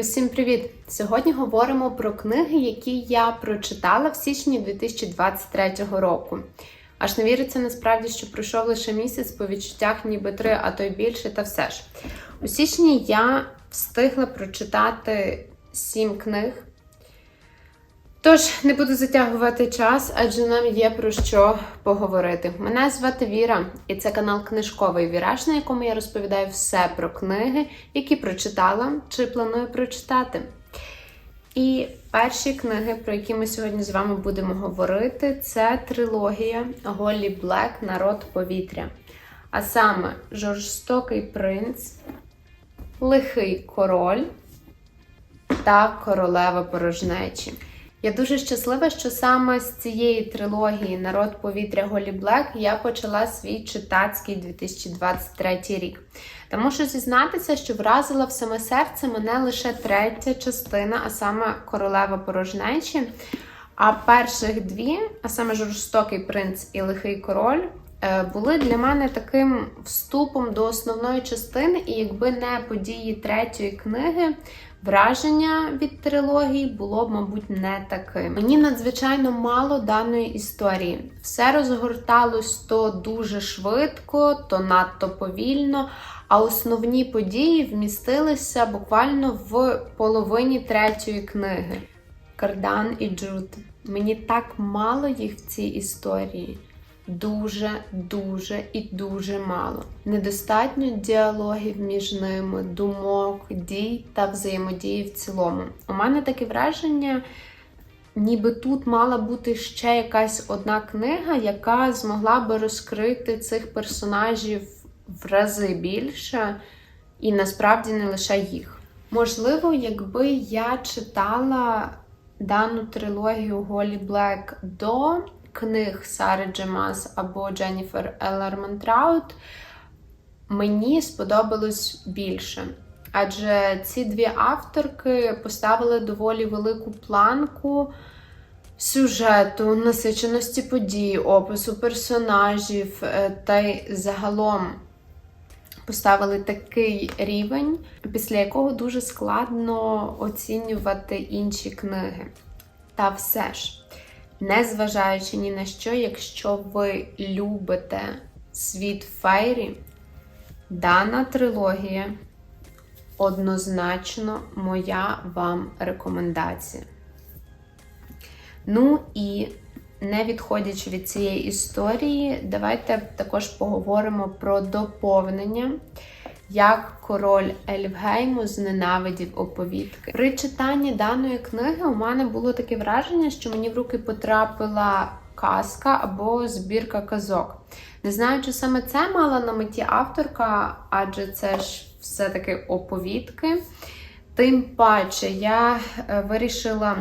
Усім привіт! Сьогодні говоримо про книги, які я прочитала в січні 2023 року. Аж не віриться насправді, що пройшов лише місяць по відчуттях, ніби три, а то й більше, та все ж. У січні я встигла прочитати сім книг. Тож не буду затягувати час, адже нам є про що поговорити. Мене звати Віра, і це канал Книжковий Віраж, на якому я розповідаю все про книги, які прочитала чи планую прочитати. І перші книги, про які ми сьогодні з вами будемо говорити, це трилогія Голлі Блек Народ повітря. А саме Жорстокий принц, Лихий король та Королева порожнечі. Я дуже щаслива, що саме з цієї трилогії Народ повітря Голі Блек я почала свій читацький 2023 рік. Тому що зізнатися, що вразила в саме серце мене лише третя частина, а саме Королева порожнечі. А перших дві, а саме Жорстокий принц і Лихий король, е, були для мене таким вступом до основної частини, і якби не події третьої книги. Враження від трилогії було б, мабуть, не таким. Мені надзвичайно мало даної історії. Все розгорталось то дуже швидко, то надто повільно, а основні події вмістилися буквально в половині третьої книги. Кардан і Джуд. Мені так мало їх в цій історії дуже, дуже і дуже мало. Недостатньо діалогів між ними, думок, дій та взаємодії в цілому. У мене таке враження. Ніби тут мала бути ще якась одна книга, яка змогла би розкрити цих персонажів в рази більше, і насправді не лише їх. Можливо, якби я читала дану трилогію Голі Блек до книг Сари Джемас або Дженніфер Еллерман Траут мені сподобалось більше. Адже ці дві авторки поставили доволі велику планку сюжету, насиченості подій, опису персонажів е, та й загалом поставили такий рівень, після якого дуже складно оцінювати інші книги. Та все ж. Незважаючи ні на що, якщо ви любите світ Фейрі, дана трилогія однозначно моя вам рекомендація. Ну і не відходячи від цієї історії, давайте також поговоримо про доповнення як король Ельфгейму зненавидів оповідки. При читанні даної книги у мене було таке враження, що мені в руки потрапила казка або збірка казок. Не знаю, чи саме це мала на меті авторка, адже це ж все-таки оповідки. Тим паче я е, вирішила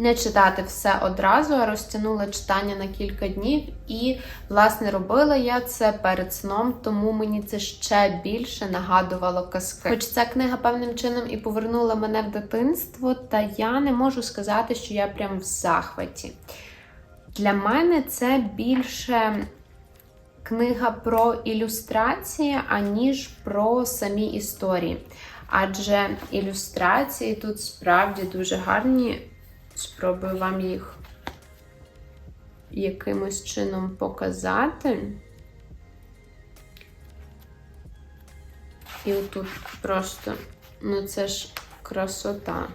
не читати все одразу, а розтягнула читання на кілька днів. І, власне, робила я це перед сном, тому мені це ще більше нагадувало казки. Хоч ця книга певним чином і повернула мене в дитинство, та я не можу сказати, що я прям в захваті. Для мене це більше. Книга про ілюстрації, аніж про самі історії. Адже ілюстрації тут справді дуже гарні. Спробую вам їх якимось чином показати. І отут просто, ну це ж красота.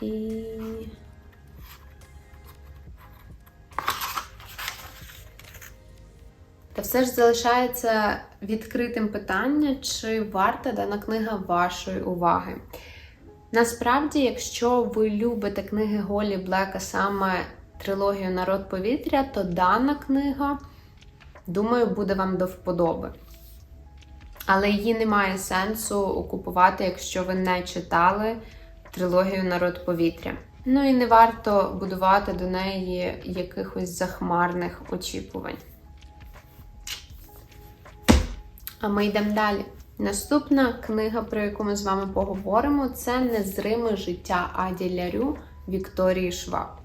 І Та все ж залишається відкритим питання, чи варта дана книга вашої уваги. Насправді, якщо ви любите книги Голі Блека, саме трилогію Народ повітря, то дана книга, думаю, буде вам до вподоби. Але її немає сенсу купувати, якщо ви не читали трилогію Народ повітря. Ну і не варто будувати до неї якихось захмарних очікувань. А ми йдемо далі. Наступна книга, про яку ми з вами поговоримо, це Незриме життя Аді Лярю Вікторії Шваб.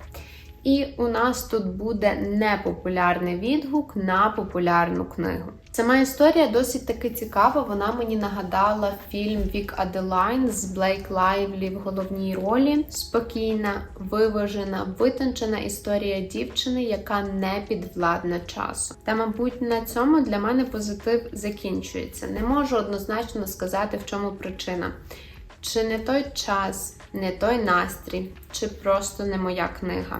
І у нас тут буде непопулярний відгук на популярну книгу. Сама історія досить таки цікава. Вона мені нагадала фільм Вік Аделайн з Блейк Лайвлі в головній ролі. Спокійна, виважена, витончена історія дівчини, яка не підвладна часу. Та, мабуть, на цьому для мене позитив закінчується. Не можу однозначно сказати, в чому причина. Чи не той час, не той настрій, чи просто не моя книга.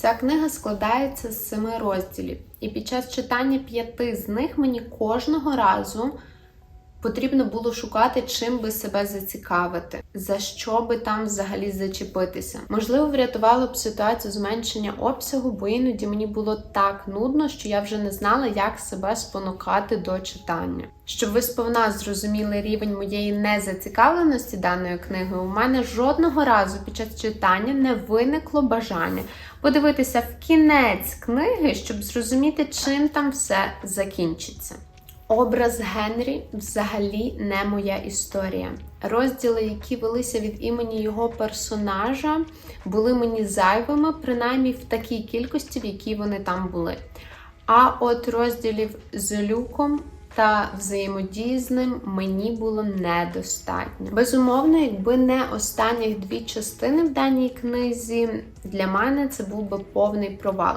Ця книга складається з семи розділів, і під час читання п'яти з них мені кожного разу потрібно було шукати, чим би себе зацікавити, за що би там взагалі зачепитися. Можливо, врятувало б ситуацію зменшення обсягу, бо іноді мені було так нудно, що я вже не знала, як себе спонукати до читання. Щоб ви сповна зрозуміли рівень моєї незацікавленості даною книгою, у мене жодного разу під час читання не виникло бажання подивитися в кінець книги, щоб зрозуміти, чим там все закінчиться. Образ Генрі взагалі не моя історія. Розділи, які велися від імені його персонажа, були мені зайвими, принаймні в такій кількості, в якій вони там були. А от розділів з люком та взаємодії з ним мені було недостатньо. Безумовно, якби не останніх дві частини в даній книзі, для мене це був би повний провал.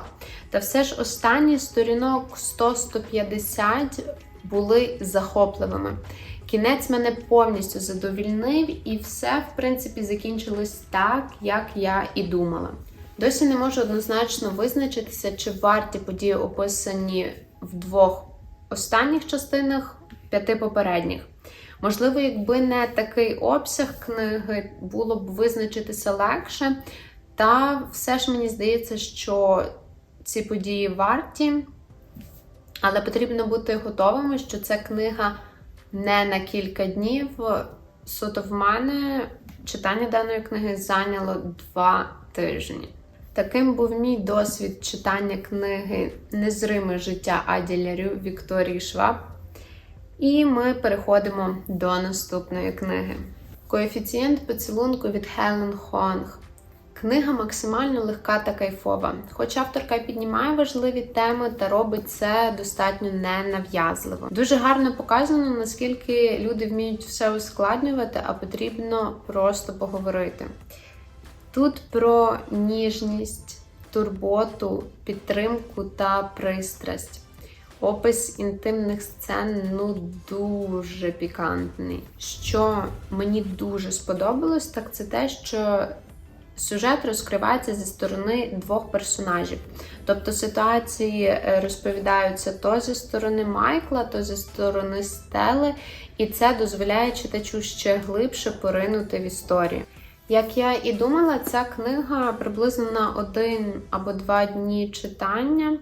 Та все ж останні сторінок 100-150 були захопливими. Кінець мене повністю задовільнив, і все, в принципі, закінчилось так, як я і думала. Досі не можу однозначно визначитися, чи варті події описані в двох останніх частинах, п'яти попередніх. Можливо, якби не такий обсяг книги, було б визначитися легше. Та все ж мені здається, що ці події варті. Але потрібно бути готовими, що ця книга не на кілька днів. Суто в мене читання даної книги зайняло два тижні. Таким був мій досвід читання книги Незриме життя Аділярю Вікторії Шваб. І ми переходимо до наступної книги. Коефіцієнт поцілунку від Хелен Хонг. Книга максимально легка та кайфова, хоч авторка піднімає важливі теми та робить це достатньо ненав'язливо. Дуже гарно показано, наскільки люди вміють все ускладнювати, а потрібно просто поговорити. Тут про ніжність, турботу, підтримку та пристрасть. Опис інтимних сцен ну дуже пікантний. Що мені дуже сподобалось, так це те, що Сюжет розкривається зі сторони двох персонажів. Тобто ситуації е, розповідаються то зі сторони Майкла, то зі сторони Стели, і це дозволяє читачу ще глибше поринути в історію. Як я і думала, ця книга приблизно на один або два дні читання.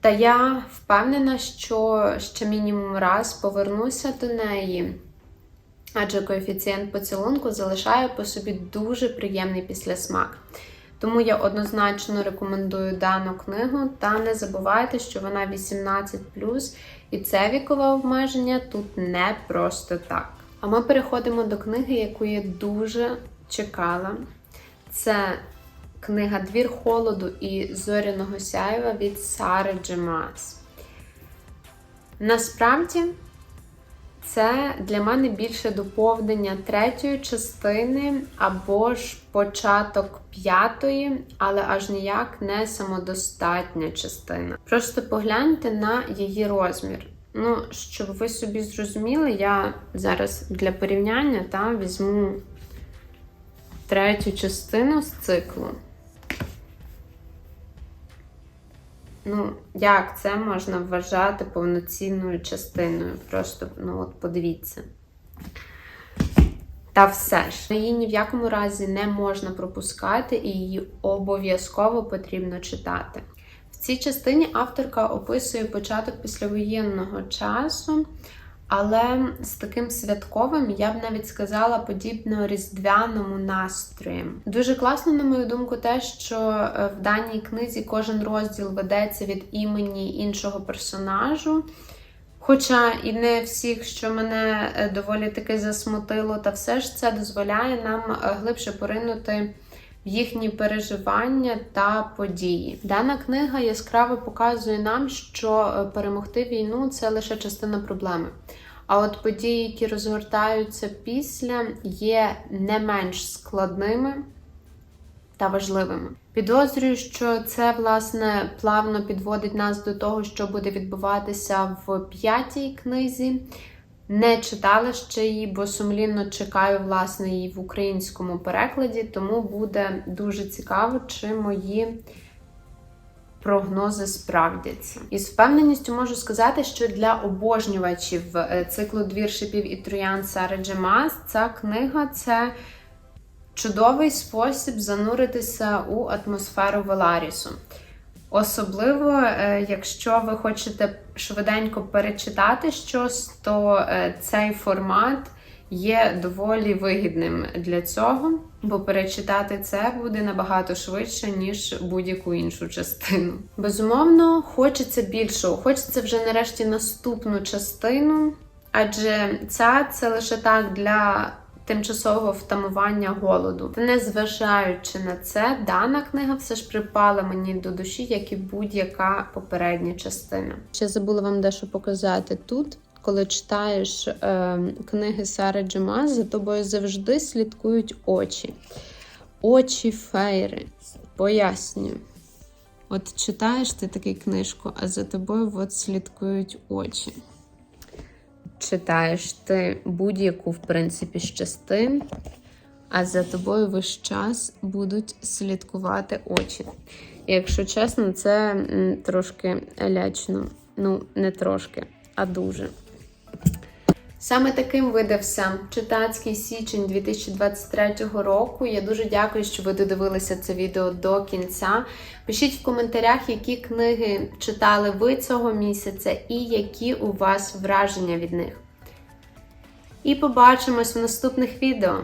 Та я впевнена, що ще мінімум раз повернуся до неї адже коефіцієнт поцілунку залишає по собі дуже приємний післясмак. Тому я однозначно рекомендую дану книгу, та не забувайте, що вона 18, і це вікове обмеження тут не просто так. А ми переходимо до книги, яку я дуже чекала. Це книга Двір холоду і зоряного сяєва від Сари Джемас. Насправді. Це для мене більше доповнення третьої частини або ж початок п'ятої, але аж ніяк не самодостатня частина. Просто погляньте на її розмір. Ну, щоб ви собі зрозуміли, я зараз для порівняння та, візьму третю частину з циклу. Ну, як це можна вважати повноцінною частиною? Просто, ну, от подивіться. Та все ж, її ні в якому разі не можна пропускати, і її обов'язково потрібно читати. В цій частині авторка описує початок післявоєнного часу, але з таким святковим, я б навіть сказала, подібно різдвяному настроєм. Дуже класно, на мою думку, те, що е, в даній книзі кожен розділ ведеться від імені іншого персонажу. Хоча і не всіх, що мене е, доволі таки засмутило, та все ж це дозволяє нам е, глибше поринути їхні переживання та події. Дана книга яскраво показує нам, що е, перемогти війну це лише частина проблеми. А от події, які розгортаються після, є не менш складними та важливими. Підозрюю, що це власне плавно підводить нас до того, що буде відбуватися в п'ятій книзі. Не читала ще її, бо сумлінно чекаю власне її в українському перекладі, тому буде дуже цікаво, чи мої прогнози справдяться. І з впевненістю можу сказати, що для обожнювачів е, циклу двір шипів і троян Сари Джемас ця книга це чудовий спосіб зануритися у атмосферу Веларісу. Особливо, е, якщо ви хочете швиденько перечитати щось, то е, цей формат є доволі вигідним для цього, бо перечитати це буде набагато швидше, ніж будь-яку іншу частину. Безумовно, хочеться більшого, хочеться вже нарешті наступну частину, адже ця це лише так для тимчасового втамування голоду. Та незважаючи на це, дана книга все ж припала мені до душі, як і будь-яка попередня частина. Ще забула вам дещо показати тут. Коли читаєш е, книги Сари Джемас, за тобою завжди слідкують очі. Очі фейри. Пояснюю. От читаєш ти таку книжку, а за тобою от слідкують очі читаєш ти будь-яку, в принципі, з частин, а за тобою весь час будуть слідкувати очі. Якщо чесно, це трошки лячно. Ну, не трошки, а дуже. Саме таким видався читацький січень 2023 року. Я дуже дякую, що ви додивилися це відео до кінця. Пишіть в коментарях, які книги читали ви цього місяця і які у вас враження від них. І побачимось в наступних відео.